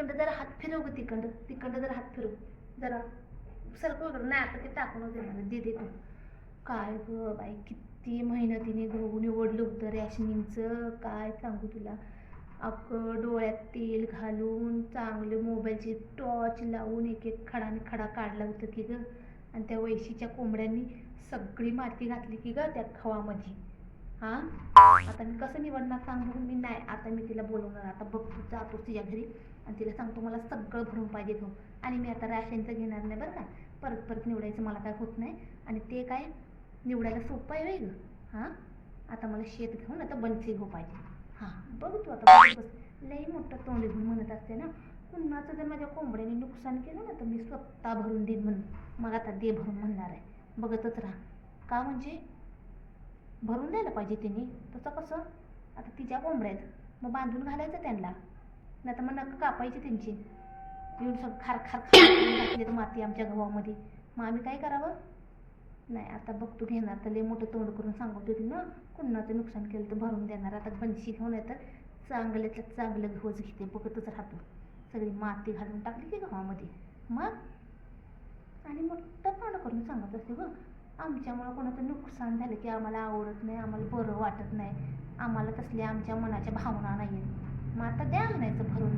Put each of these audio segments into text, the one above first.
तिकडं जरा हात फिरव ग तिकडं. तिकडं जरा हात फिरव. जरा सरकव इकडं नाही आता ते टाकूनच देणार दे दे तू. काय गं बाई किती मेहनतीने गहू निवडलं होतं रॅशनिंगचं काय सांगू तुला? अख्खं डोळ्यात तेल घालून चांगले मोबाईलची टॉर्च लावून एक एक खडाने खडा काढला होतं की गं. आणि त्या वैशीच्या कोंबड्यांनी सगळी माती घातली की गं त्या खवामध्ये. हां? आता मी कसं निवडणार सांग बघून मी नाही. आता मी तिला बोलवणार. आता बघ तू जातो तिच्या घरी आणि तिला सांगतो मला सगळं भरून पाहिजे तो. आणि मी आता राशनचं घेणार नाही बरं का. परत परत निवडायचं मला काय होत नाही. आणि ते काय? निवडायला सोपं आहे वेग हां? आता मला शेत घेऊन आता बनसी गहू हो पाहिजे. हां बघ तू आता बस. लई मोठं तोंड घेऊन म्हणत असते ना. कुणाचं जर माझ्या कोंबड्याने नुकसान केलं ना तर मी स्वतः भरून देईन म्हणून. मग आता दे भरून म्हणणार आहे. बघतच राहा. का म्हणजे? भरून द्यायला पाहिजे तिने. तसं कसं? आता तिच्या कोंबड्या आहेत. मग बांधून घालायचं त्यांना. नाही तर मग नक्क कापायची त्यांची. येऊन सग खार खार खार तर माती आमच्या गव्हामध्ये. मग आम्ही काय करावं? नाही आता बघतो घेणार तर लय मोठं तोंड करून सांगत तिनं. ना कुणाचं नुकसान केलं तर भरून देणार. आता बनशी घेऊन येतं चांगल्यातलं चांगलं घोज घेते. बघतच राहतो. सगळी माती घालून टाकली की गव्हामध्ये. मग? आणि मोठं तोंड करून सांगत असते गं. आमच्यामुळं कोणाचं नुकसान झालं की आम्हाला आवडत नाही आम्हाला बरं वाटत नाही. आम्हाला तसल्या आमच्या मनाच्या भावना नाही आहेत मग आता द्या म्हणायचं भरून.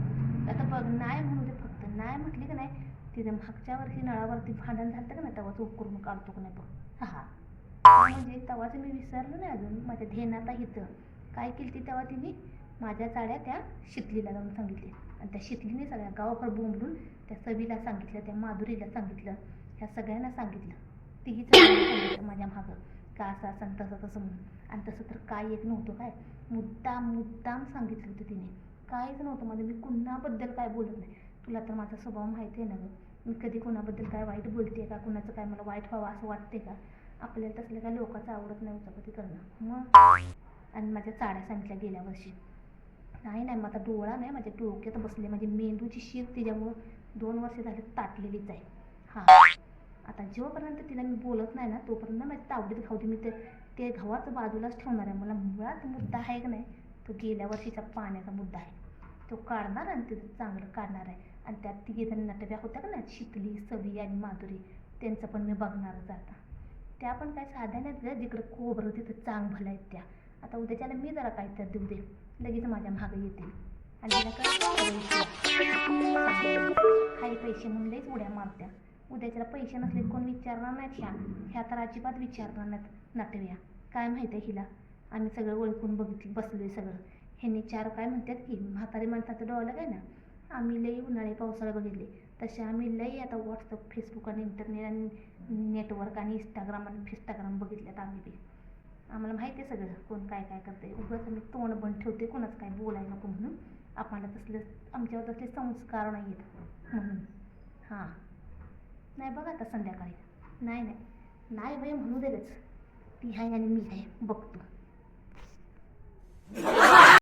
आता बघ नाही म्हणू दे फक्त. नाही म्हटली की नाही तिथं मागच्या वर्षी नळावरती भांडण झालं का नाही तेव्हाच उकरून काढतो का नाही बघ. हा म्हणजे तेव्हाच मी विसरलो नाही अजून. माझ्या ध्येनात इथं. काय केली ती तेव्हा तिने? माझ्या चाड्या त्या शितलीला जाऊन सांगितल्या. आणि त्या शितलीने सगळ्या गावाभर बोंबलून त्या सवीला सांगितलं त्या माधुरीला सांगितलं ह्या सगळ्यांना सांगितलं. तीही सांगितलं माझ्या मागं. का असं असं तसं तसं म्हणून? आणि तसं तर काय एक नव्हतं काय? मुद्दाम मुद्दाम सांगितलं होतं तिने. काहीच नव्हतं माझं. मी कुणाबद्दल काय बोलत नाही? तुला तर माझा स्वभाव माहिती आहे ना गं. मी कधी कोणाबद्दल काय वाईट बोलते का? कुणाचं काय मला वाईट व्हावं असं वाटते का? आपल्याला तसलं काय लोकांचं आवडत नाही उचापती करणं. मग? आणि माझ्या चाड्या सांगितल्या गेल्या वर्षी. नाही नाही. माझा डोळा नाही माझ्या डोक्यात बसले. माझी मेंदूची शीर तिच्यामुळं दोन वर्ष झाले ताटलेलीच आहे. हां. आता जेव्हापर्यंत तिला मी बोलत नाही ना तोपर्यंत माझी तावडीत खाऊ दे मी ते ते घावाचं बाजूलाच ठेवणार आहे. मला मुळात मुद्दा आहे का नाही तो गेल्या वर्षीचा पाण्याचा मुद्दा आहे. तो काढणार आणि तिथं चांगलं काढणार आहे. आणि त्यात तिघे जण नटव्या होत्या का ना शितली सवी आणि माधुरी त्यांचं पण मी बघणारच आता. त्या पण काय साध्या नाहीत ग जिकडं कोबरं तिथं चांग भलं आहेत त्या. आता उद्याच्याला मी जरा काय तर देऊ दे. लगेच माझ्या मागे येतील आणि तिला काय काही पैसे म्हणून लईच उड्या मारत्या. उद्याच्याला पैसे नसले कोण विचारणार नाहीत ह्या ह्या तर अजिबात विचारणार नाहीत नटव्या काय माहिती आहे हिला? आम्ही सगळं ओळखून बघितलं बसलोय सगळं. ह्यांनी चार काय म्हणतात की म्हातारी म्हणतात डोळ्याला काय ना? आम्ही लई उन्हाळे पावसाळा बघितले. तसे आम्ही लई आता व्हॉट्सअप फेसबुक आणि इंटरनेट आणि नेटवर्क आणि इंस्टाग्राम आणि फिस्टाग्राम बघितल्यात आम्ही बी. आम्हाला माहिती आहे सगळं कोण काय काय करते उगाच आम्ही तोंड बंद ठेवते कोणाचं काय बोलाय नको म्हणून. आम्हाला तसलं आमच्यावर तसले संस्कार नाही आहेत म्हणून. हां. नाही बघ आता संध्याकाळी. नाही नाही. नाही बाई म्हणू देलच ती आहे आणि मी आहे. बघतो.